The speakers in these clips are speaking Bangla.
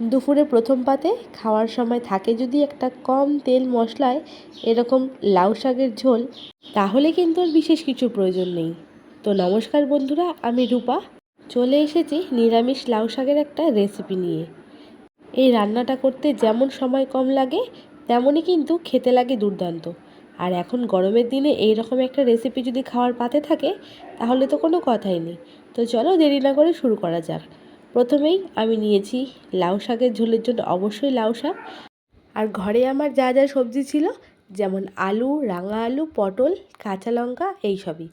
দুপুরে প্রথম পাতে খাওয়ার সময় থাকে যদি একটা কম তেল মশলায় এরকম লাউ শাকের ঝোল, তাহলে কিন্তু আর বিশেষ কিছু প্রয়োজন নেই। তো নমস্কার বন্ধুরা, আমি রূপা। চলে এসেছি নিরামিষ লাউ শাকের একটা রেসিপি নিয়ে। এই রান্নাটা করতে যেমন সময় কম লাগে, তেমনই কিন্তু খেতে লাগে দুর্দান্ত। আর এখন গরমের দিনে এই রকম একটা রেসিপি যদি খাওয়ার পাতে থাকে, তাহলে তো কোনো কথাই নেই। তো চলো দেরি না করে শুরু করা যাক। প্রথমেই আমি নিয়েছি লাউ শাকের ঝোলের জন্য অবশ্যই লাউ শাক। আর ঘরে আমার যা যা সবজি ছিল, যেমন আলু, রাঙা আলু, পটল, কাঁচা লঙ্কা এইসবই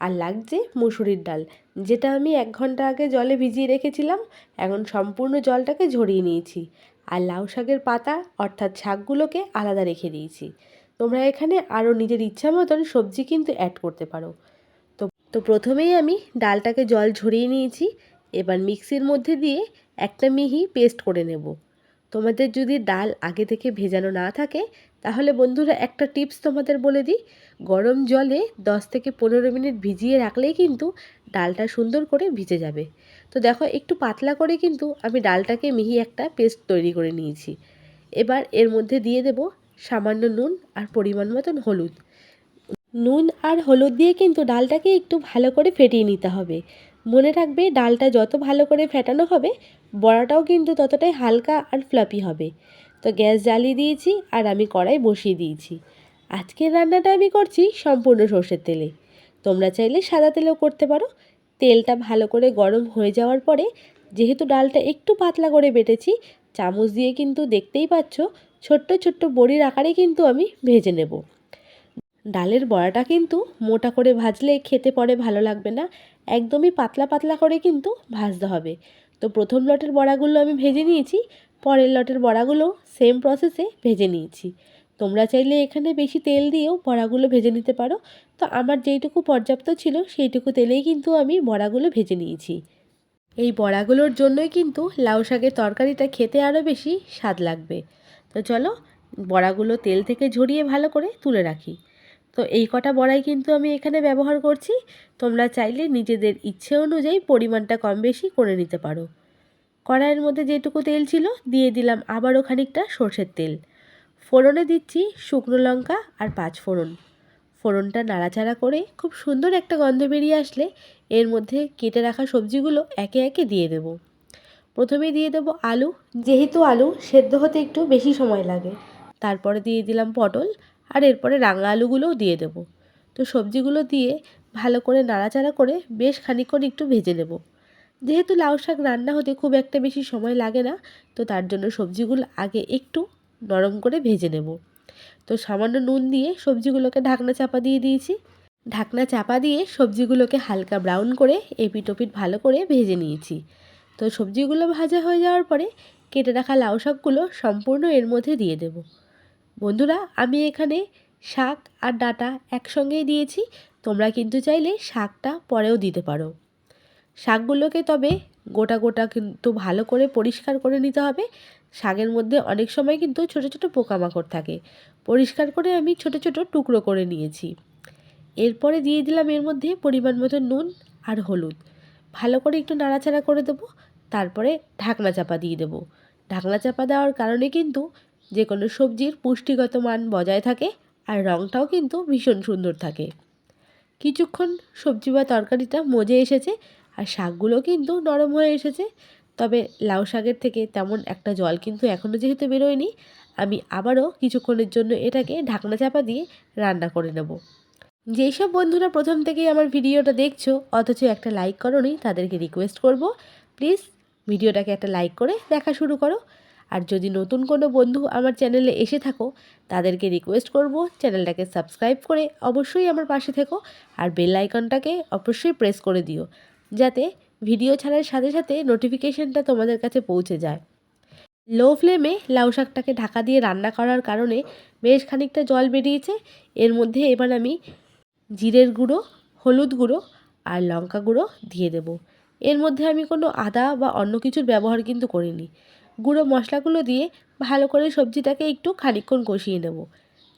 আর লাগছে মুসুরির ডাল, যেটা আমি এক ঘণ্টা আগে জলে ভিজিয়ে রেখেছিলাম, এখন সম্পূর্ণ জলটাকে ঝরিয়ে নিয়েছি। আর লাউ শাকের পাতা, অর্থাৎ শাকগুলোকে আলাদা রেখে দিয়েছি। তোমরা এখানে আরও নিজের ইচ্ছা মতন সবজি কিন্তু অ্যাড করতে পারো। তো তো প্রথমেই আমি ডালটাকে জল ঝরিয়ে নিয়েছি এবার মিক্সির মধ্যে দিয়ে একটা মিহি পেস্ট করে নেব। তোমাদের যদি ডাল আগে থেকে ভেজানো না থাকে, তাহলে বন্ধুরা একটা টিপস তোমাদের বলে দিই। গরম জলে 10 থেকে পনেরো মিনিট ভিজিয়ে রাখলেই কিন্তু ডালটা সুন্দর করে ভিজে যাবে। তো দেখো, একটু পাতলা করে কিন্তু আমি ডালটাকে মিহি একটা পেস্ট তৈরি করে নিয়েছি। এবার এর মধ্যে দিয়ে দেব সামান্য নুন আর পরিমাণ মতন হলুদ। নুন আর হলুদ দিয়ে কিন্তু ডালটাকে একটু ভালো করে ফেটিয়ে নিতে হবে। মনে রাখবে ডালটা যত ভালো করে ফেটানো হবে, বড়াটাও কিন্তু ততটাই হালকা আর ফ্লাপি হবে। তো গ্যাস জ্বালিয়ে দিয়েছি আর আমি কড়াই বসিয়ে দিয়েছি। আজকের রান্নাটা আমি করছি সম্পূর্ণ সর্ষের তেলে। তোমরা চাইলে সাদা তেলেও করতে পারো। তেলটা ভালো করে গরম হয়ে যাওয়ার পরে, যেহেতু ডালটা একটু পাতলা করে বেটেছি, চামচ দিয়ে কিন্তু দেখতেই পাচ্ছ, ছোট্ট ছোট্ট বড়ির আকারে কিন্তু আমি ভেজে নেব। ডালের বড়াটা কিন্তু মোটা করে ভাজলে খেতে পরে ভালো লাগবে না। একদমই পাতলা পাতলা করে কিন্তু ভাজতে হবে। তো প্রথম লটের বড়াগুলো আমি ভেজে নিয়েছি, পরের লটের বড়াগুলো সেম প্রসেসে ভেজে নিয়েছি। তোমরা চাইলে এখানে বেশি তেল দিয়েও বড়াগুলো ভেজে নিতে পারো। তো আমার যেইটুকু পর্যাপ্ত ছিল সেইটুকু তেলেই কিন্তু আমি বড়াগুলো ভেজে নিয়েছি। এই বড়াগুলোর জন্যই কিন্তু লাউ শাকের তরকারিটা খেতে আরও বেশি স্বাদ লাগবে। তো চলো বড়াগুলো তেল থেকে ঝরিয়ে ভালো করে তুলে রাখি। তো এই কটা বড়াই কিন্তু আমি এখানে ব্যবহার করছি। তোমরা চাইলে নিজেদের ইচ্ছে অনুযায়ী পরিমাণটা কম বেশি করে নিতে পারো। কড়াইয়ের মধ্যে যেটুকু তেল ছিল দিয়ে দিলাম আবারও খানিকটা সর্ষের তেল। ফোড়নে দিচ্ছি শুকনো লঙ্কা আর পাঁচ ফোড়ন। ফোড়নটা নাড়াচাড়া করে খুব সুন্দর একটা গন্ধ বেরিয়ে আসলে এর মধ্যে কেটে রাখা সবজিগুলো একে একে দিয়ে দেব। প্রথমে দিয়ে দেব আলু। যেহেতু আলু সেদ্ধ হতে একটু বেশি সময় লাগে। তারপরে দিয়ে দিলাম পটল আর এরপরে রাঙা আলুগুলোও দিয়ে দেবো। তো সবজিগুলো দিয়ে ভালো করে নাড়াচাড়া করে বেশ খানিকক্ষণ একটু ভেজে নেব। যেহেতু লাউ শাক রান্না হতে খুব একটা বেশি সময় লাগে না, তো তার জন্য সবজিগুলো আগে একটু নরম করে ভেজে নেব। তো সামান্য নুন দিয়ে সবজিগুলোকে ঢাকনা চাপা দিয়ে দিয়েছি। ঢাকনা চাপা দিয়ে সবজিগুলোকে হালকা ব্রাউন করে এপিট ওপিট ভালো করে ভেজে নিয়েছি। তো সবজিগুলো ভাজা হয়ে যাওয়ার পরে কেটে রাখা লাউ শাকগুলো সম্পূর্ণ এর মধ্যে দিয়ে দেব। বন্ধুরা, আমি এখানে শাক আর ডাটা একসঙ্গেই দিয়েছি। তোমরা কিন্তু চাইলে শাকটা পরেও দিতে পারো। শাকগুলোকে তবে গোটা গোটা কিন্তু ভালো করে পরিষ্কার করে নিতে হবে। শাকের মধ্যে অনেক সময় কিন্তু ছোট ছোট পোকামাকড় থাকে। পরিষ্কার করে আমি ছোট ছোট টুকরো করে নিয়েছি। এরপরে দিয়ে দিলাম এর মধ্যে পরিমাণ মতো নুন আর হলুদ। ভালো করে একটু নাড়াচাড়া করে দেবো। তারপরে ঢাকনা চাপা দিয়ে দেবো। ঢাকনা চাপা দেওয়ার কারণে কিন্তু যে কোনো সবজির পুষ্টিগত মান বজায় থাকে আর রঙটাও কিন্তু ভীষণ সুন্দর থাকে। কিছুক্ষণ সবজি বা তরকারিটা মজে এসেছে আর শাকগুলো কিন্তু নরম হয়ে এসেছে। তবে লাউ শাকের থেকে তেমন একটা জল কিন্তু এখনও যেহেতু বেরোয়নি, আমি আবারও কিছুক্ষণের জন্য এটাকে ঢাকনা চাপা দিয়ে রান্না করে নেব। যেই সব বন্ধুরা প্রথম থেকেই আমার ভিডিওটা দেখছ, অথচ একটা লাইক করোনি, তাদেরকে রিকোয়েস্ট করব প্লিজ ভিডিওটাকে একটা লাইক করে দেখা শুরু করো। আর যদি নতুন কোনো বন্ধু আমার চ্যানেলে এসে থাকো, তাদেরকে রিকোয়েস্ট করব চ্যানেলটাকে সাবস্ক্রাইব করে অবশ্যই আমার পাশে থেকো আর বেল আইকনটাকে অবশ্যই প্রেস করে দিও, যাতে ভিডিও ছাড়ার সাথে সাথে নোটিফিকেশনটা তোমাদের কাছে পৌঁছে যায়। লো ফ্লেমে লাউ শাকটাকে ঢাকা দিয়ে রান্না করার কারণে বেশ খানিকটা জল বেরিয়েছে। এর মধ্যে এবার আমি জিরের গুঁড়ো, হলুদ গুঁড়ো আর লঙ্কা গুঁড়ো দিয়ে দেব। এর মধ্যে আমি কোনো আদা বা অন্য কিছুর ব্যবহার কিন্তু করিনি। গুঁড়ো মশলাগুলো দিয়ে ভালো করে সবজিটাকে একটু খানিকক্ষণ কষিয়ে নেব।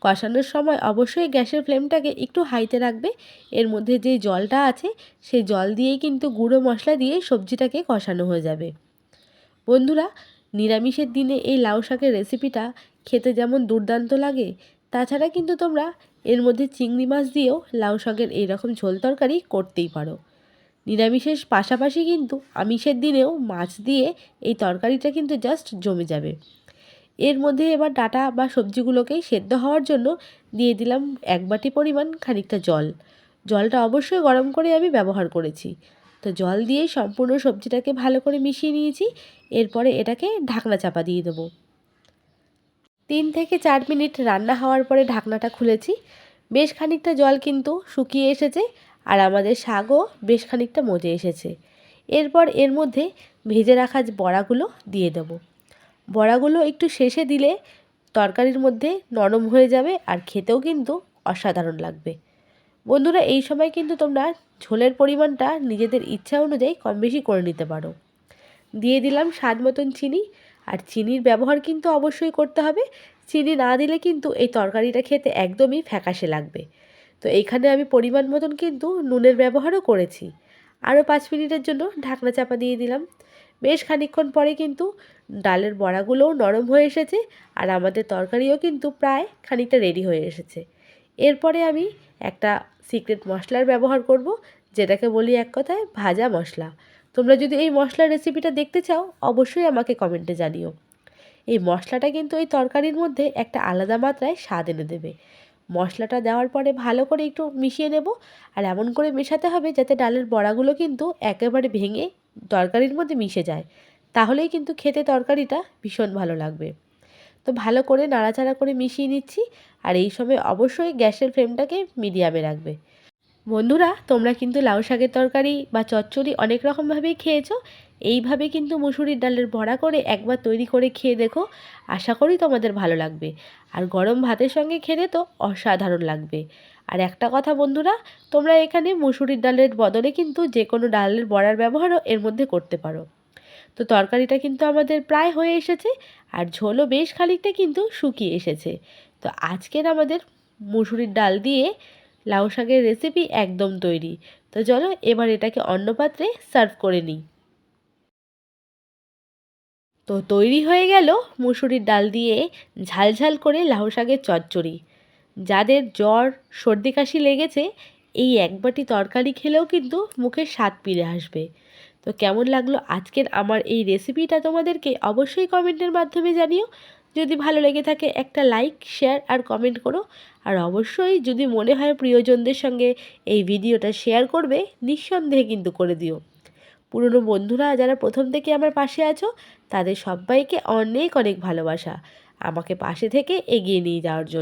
কষানোর সময় অবশ্যই গ্যাসের ফ্লেমটাকে একটু হাইতে রাখবে। এর মধ্যে যে জলটা আছে, সেই জল দিয়েই কিন্তু গুঁড়ো মশলা দিয়ে সবজিটাকে কষানো হয়ে যাবে। বন্ধুরা, নিরামিষের দিনে এই লাউ শাকের রেসিপিটা খেতে যেমন দুর্দান্ত লাগে, তাছাড়া কিন্তু তোমরা এর মধ্যে চিংড়ি মাছ দিয়েও লাউ শাকের এইরকম ঝোল তরকারি করতেই পারো। নিরামিষের পাশাপাশি কিন্তু আমিষের দিনেও মাছ দিয়ে এই তরকারিটা কিন্তু জাস্ট জমে যাবে। এর মধ্যে এবার ডাটা বা সবজিগুলোকেই সেদ্ধ হওয়ার জন্য দিয়ে দিলাম এক বাটি পরিমাণ খানিকটা জল। জলটা অবশ্যই গরম করে আমি ব্যবহার করেছি। তো জল দিয়ে সম্পূর্ণ সবজিটাকে ভালো করে মিশিয়ে নিয়েছি, এরপরে এটাকে ঢাকনা চাপা দিয়ে দেবো। তিন থেকে চার মিনিট রান্না হওয়ার পরে ঢাকনাটা খুলেছি। বেশ খানিকটা জল কিন্তু শুকিয়ে এসেছে আর আমাদের শাকও বেশ খানিকটা মজে এসেছে। এরপর এর মধ্যে ভেজে রাখা বড়াগুলো দিয়ে দেবো। বড়াগুলো একটু শেষে দিলে তরকারির মধ্যে নরম হয়ে যাবে আর খেতেও কিন্তু অসাধারণ লাগবে। বন্ধুরা, এই সময় কিন্তু তোমরা ঝোলের পরিমাণটা নিজেদের ইচ্ছা অনুযায়ী কম বেশি করে নিতে পারো। দিয়ে দিলাম স্বাদ মতন চিনি আর চিনির ব্যবহার কিন্তু অবশ্যই করতে হবে। চিনি না দিলে কিন্তু এই তরকারিটা খেতে একদমই ফ্যাকাশে লাগবে। তো এইখানে আমি পরিমাণ মতন কিন্তু নুনের ব্যবহারও করেছি। আরও পাঁচ মিনিটের জন্য ঢাকনা চাপা দিয়ে দিলাম। বেশ খানিক্ষণ পরে কিন্তু ডালের বড়াগুলোও নরম হয়ে এসেছে আর আমাদের তরকারিও কিন্তু প্রায় খানিকটা রেডি হয়ে এসেছে। এরপরে আমি একটা সিক্রেট মশলার ব্যবহার করব, যেটাকে বলি এক কথায় ভাজা মশলা। তোমরা যদি এই মশলার রেসিপিটা দেখতে চাও, অবশ্যই আমাকে কমেন্টে জানিও। এই মশলাটা কিন্তু এই তরকারির মধ্যে একটা আলাদা মাত্রায় স্বাদ এনে দেবে। মশলাটা দেওয়ার পরে ভালো করে একটু মিশিয়ে নেব আর এমন করে মেশাতে হবে যাতে ডালের বড়াগুলো কিন্তু একেবারে ভেঙে তরকারির মধ্যে মিশে যায়। তাহলেই কিন্তু খেতে তরকারিটা ভীষণ ভালো লাগবে। তো ভালো করে নাড়াচাড়া করে মিশিয়ে নিচ্ছি আর এই সময় অবশ্যই গ্যাসের ফ্লেমটাকে মিডিয়ামে রাখবে। বন্ধুরা, তোমরা কিন্তু লাউ শাকের তরকারি বা চচ্চড়ি অনেক রকমভাবেই খেয়েছো। এইভাবে কিন্তু মুসুরির ডালের বড়া করে একবার তৈরি করে খেয়ে দেখো। আশা করি তোমাদের ভালো লাগবে। আর গরম ভাতের সঙ্গে খেতে তো অসাধারণ লাগবে। আর একটা কথা বন্ধুরা, তোমরা এখানে মুসুরির ডালের বদলে কিন্তু যে কোনো ডালের বড়ার ব্যবহারও এর মধ্যে করতে পারো। তো তরকারিটা কিন্তু আমাদের প্রায় হয়ে এসেছে আর ঝোলও বেশ খানিকটা কিন্তু শুকিয়ে এসেছে। তো আজকের আমাদের মুসুরির ডাল দিয়ে লাউ শাকের রেসিপি একদম তৈরি। তো চলো এবার এটাকে অন্য পাত্রে সার্ভ করে নিই। তো তৈরি হয়ে গেল মুসুরির ডাল দিয়ে ঝালঝাল করে লাউ শাকের চচ্চড়ি। যাদের জ্বর, সর্দি কাশি লেগেছে, এই এক বাটি তরকারি খেলেও কিন্তু মুখে স্বাদ ফিরে আসবে। তো কেমন লাগল আজকের আমার এই রেসিপিটা তোমাদেরকে অবশ্যই কমেন্টের মাধ্যমে জানিও। যদি ভালো লেগে থাকে একটা লাইক, শেয়ার আর কমেন্ট করো। আর অবশ্যই যদি মনে হয় প্রিয়জনদের সঙ্গে এই ভিডিওটা শেয়ার করবে, নিঃসন্দেহে কিন্তু করে দিও। পুরনো বন্ধুরা, যারা প্রথম থেকে আমার পাশে আছো, তাদের সবাইকে অনেক অনেক ভালোবাসা। আমাকে পাশে থেকে এগিয়ে নিয়ে যাওয়ার জন্য।